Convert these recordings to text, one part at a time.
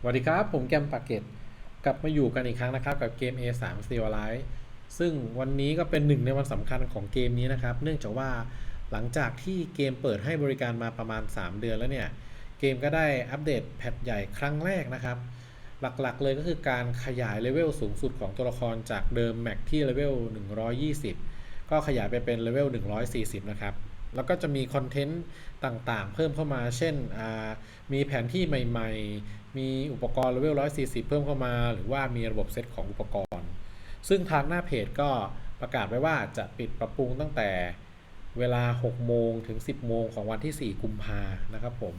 สวัสดีครับ ผมแกมปากเกตกลับมาอยู่กันอีกครั้งนะครับ กับเกม A3 Steel Alive ซึ่งวันนี้ก็เป็นหนึ่งในวันสำคัญของเกมนี้นะครับ เนื่องจากว่าหลังจากที่เกมเปิดให้บริการมาประมาณ 3 เดือนแล้วเนี่ย เกมก็ได้อัปเดตแพทใหญ่ครั้งแรกนะครับ หลักๆเลยก็คือการขยายเลเวลสูงสุดของตัวละครจากเดิมแม็กที่เลเวล120 ก็ขยายไปเป็นเลเวล140 นะครับ แล้วก็จะมีคอนเทนต์ต่างๆ เพิ่มเข้ามา เช่นมีแผนที่ใหม่ ๆ มีอุปกรณ์เลเวล140 เพิ่มเข้ามา หรือว่ามีระบบเซตของอุปกรณ์ ซึ่งทางหน้าเพจก็ประกาศไว้ว่าจะปิดปรับปรุงตั้งแต่เวลา 6 โมงถึง 10 โมงของวันที่ 4 กุมภานะครับผม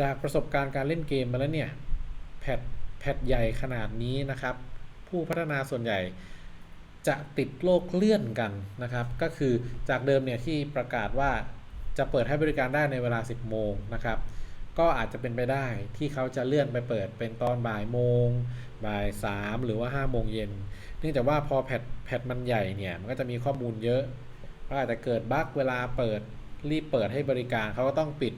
จากประสบการณ์การเล่นเกมมาแล้วเนี่ย แพทแพทใหญ่ขนาดนี้นะครับ ผู้พัฒนาส่วนใหญ่ จะติดโลกเลื่อนกันนะครับ ก็คือจากเดิมเนี่ยที่ประกาศว่าจะเปิดให้บริการได้ในเวลา 10 โมงนะครับ ก็อาจจะเป็นไปได้ที่เขาจะเลื่อนไปเปิดเป็นตอนบ่ายโมง บ่าย 3 หรือว่า 5 โมงเย็น เนื่องจากว่าพอแพทแพทมันใหญ่เนี่ย มันก็จะมีข้อมูลเยอะก็อาจจะเกิดบั๊กเวลาเปิดรีบเปิดให้บริการเขาก็ต้องปิด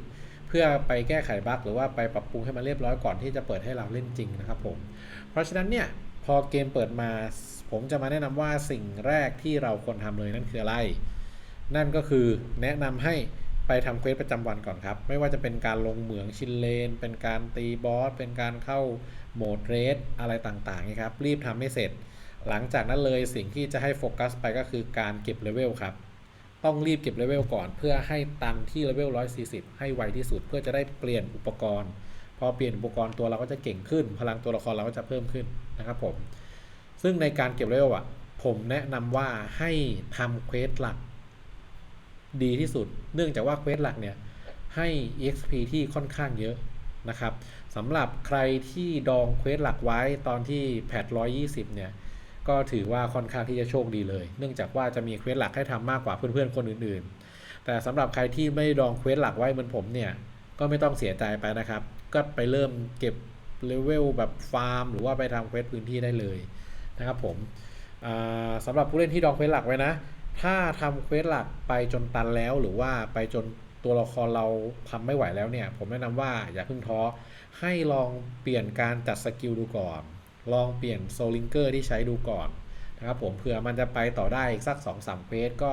เพื่อไปแก้ไขบั๊กหรือว่าไปปรับปรุงให้มันเรียบร้อยก่อนที่จะเปิดให้เราเล่นจริงนะครับผม เพราะฉะนั้นเนี่ยพอเกมเปิดมา ผมจะมาแนะนำว่าสิ่งแรกที่เราควรทำเลยนั่นคืออะไร นั่นก็คือแนะนำให้ไปทำเควสประจำวันก่อนครับ ไม่ว่าจะเป็นการลงเหมืองชินเลน เป็นการตีบอส เป็นการเข้าโหมดเรสอะไรต่างๆนะครับ รีบทำให้เสร็จ หลังจากนั้นเลยสิ่งที่จะให้โฟกัสไปก็คือการเก็บเลเวลครับ ต้องรีบเก็บเลเวลก่อน เพื่อให้ตันที่เลเวล 140 ให้ไวที่สุด เพื่อจะได้เปลี่ยนอุปกรณ์ พอเปลี่ยนอุปกรณ์ตัวเราก็จะเก่งขึ้น พลังตัวละครเราก็จะเพิ่มขึ้นนะครับผม ซึ่งในการเก็บเลเวลอะ ผมแนะนำว่าให้ทำเควสหลัก ดีที่สุด เนื่องจากว่าเควสหลักเนี่ย ให้ EXP ที่ค่อนข้างเยอะนะครับสำหรับใครที่ดองเควสหลักไว้ตอนที่แพท120เนี่ย ก็ถือว่าค่อนข้างที่จะโชคดีเลย เนื่องจากว่าจะมีเควสหลักให้ทำมากกว่าเพื่อนๆคนอื่นๆ แต่สำหรับใครที่ไม่ดองเควสหลักไว้เหมือนผมเนี่ย ก็ไม่ต้องเสียใจไปนะครับ ก็ไปเริ่มเก็บเลเวลแบบฟาร์ม หรือว่าไปทำเควสพื้นที่ได้เลย นะครับผมสำหรับผู้เล่นที่ดองเควสหลักไว้นะ ถ้าทำเควสหลักไปจนตันแล้วหรือว่าไปจนตัวละครเราทำไม่ไหวแล้วเนี่ย ผมแนะนำว่าอย่าเพิ่งท้อให้ลองเปลี่ยนการจัดสกิลดูก่อน ลองเปลี่ยนโซลิงเกอร์ที่ใช้ดูก่อนนะครับผมเผื่อมันจะไปต่อได้อีกสัก2-3เควสก็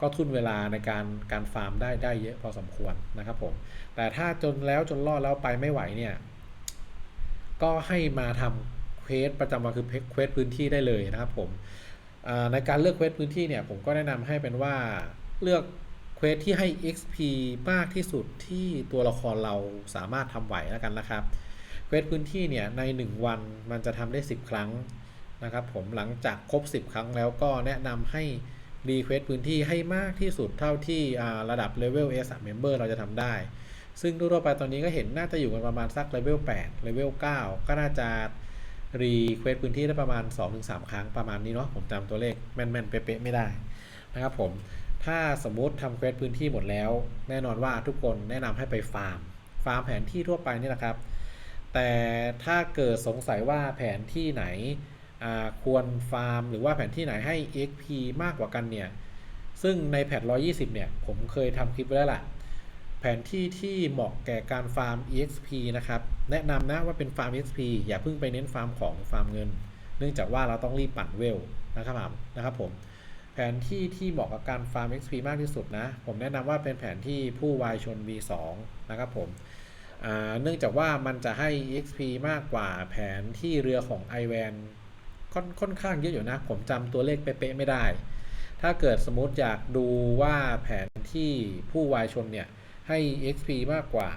ก็ทุนเวลาในการการฟาร์มได้ได้เยอะพอสมควรนะครับผม แต่ถ้าจนแล้วจนรอดแล้วไปไม่ไหวเนี่ย ก็ให้มาทำ ควสประจำวันคือเควสพื้นที่ได้เลยนะครับผมในการเลือกเควสพื้นที่เนี่ยผมก็แนะนำให้เป็นว่าเลือกเควสที่ให้ XP มากที่สุดที่ตัวละครเราสามารถทำไหวแล้วกันนะครับเควสพื้นที่เนี่ยใน 1 วันมันจะทำได้ 10 ครั้งนะครับผมหลังจากครบ 10 ครั้งแล้วก็แนะนำให้รีเควสพื้นที่ให้มากที่สุดเท่าที่ระดับเลเวล S Member เราจะทำได้ ซึ่งทั่วไปตอนนี้ก็เห็นน่าจะอยู่กันประมาณสักเลเวล8เลเวล9ก็น่าจะ รีเควสพื้นที่ได้ประมาณ 2-3 ครั้งประมาณนี้เนาะผมจำตัวเลขแม่นๆเป๊ะๆไม่ได้นะครับผมถ้าสมมุติทำเควสพื้นที่หมดแล้ว แน่นอนว่าทุกคนแนะนำให้ไปฟาร์ม ฟาร์มแผนที่ทั่วไปนี่แหละครับ แต่ถ้าเกิดสงสัยว่าแผนที่ไหนควรฟาร์ม หรือว่าแผนที่ไหนให้ XP มากกว่ากันเนี่ย ซึ่งในแพท120 เนี่ย ผมเคยทำคลิปไว้แล้วล่ะ แผนที่ที่เหมาะแก่การฟาร์ม EXP นะครับ แนะนำนะว่าเป็นฟาร์ม EXP อย่าเพิ่งไปเน้นฟาร์มของฟาร์มเงิน เนื่องจากว่าเราต้องรีบปั่นเวลนะครับผมนะครับผม แผนที่ที่เหมาะกับการฟาร์ม XP มากที่สุดนะ ผมแนะนำว่าเป็นแผนที่ผู้วายชน V2 นะครับผมเนื่องจากว่ามันจะให้ XP มากกว่าแผนที่เรือของ i w a n ค่อนค่อนข้างเยอะอยู่นะ ผมจำตัวเลขเป๊ะๆไม่ได้ ถ้าเกิดสมมติอยากดูว่าแผนที่ผู้วายชนเนี่ย ให้ XP มากกว่า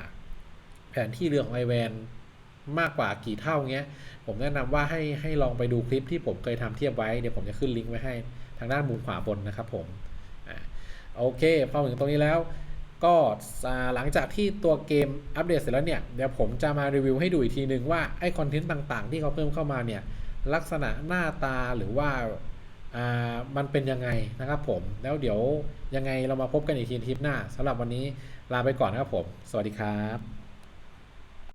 แผนที่เรือของ i w a n มากกว่ากี่เท่าเงี้ย ผมแนะนำว่าให้ให้ลองไปดูคลิปที่ผมเคยทำเทียบไว้ เดี๋ยวผมจะขึ้นลิงก์ไว้ให้ทางด้านมุมขวาบนนะครับผมอ่าโอเค พอถึงตรงนี้แล้ว ก็หลังจากที่ตัวเกมอัปเดตเสร็จแล้วเนี่ย เดี๋ยวผมจะมารีวิวให้ดูอีกทีนึงว่า ไอคอนเทนต์ต่างๆ ที่เขาเพิ่มเข้ามาเนี่ย ลักษณะหน้าตาหรือว่า มันเป็นยังไงนะครับผม แล้วเดี๋ยวยังไงเรามาพบกันอีกทีทริปหน้าสำหรับวันนี้ลาไปก่อนนะครับผม สวัสดีครับ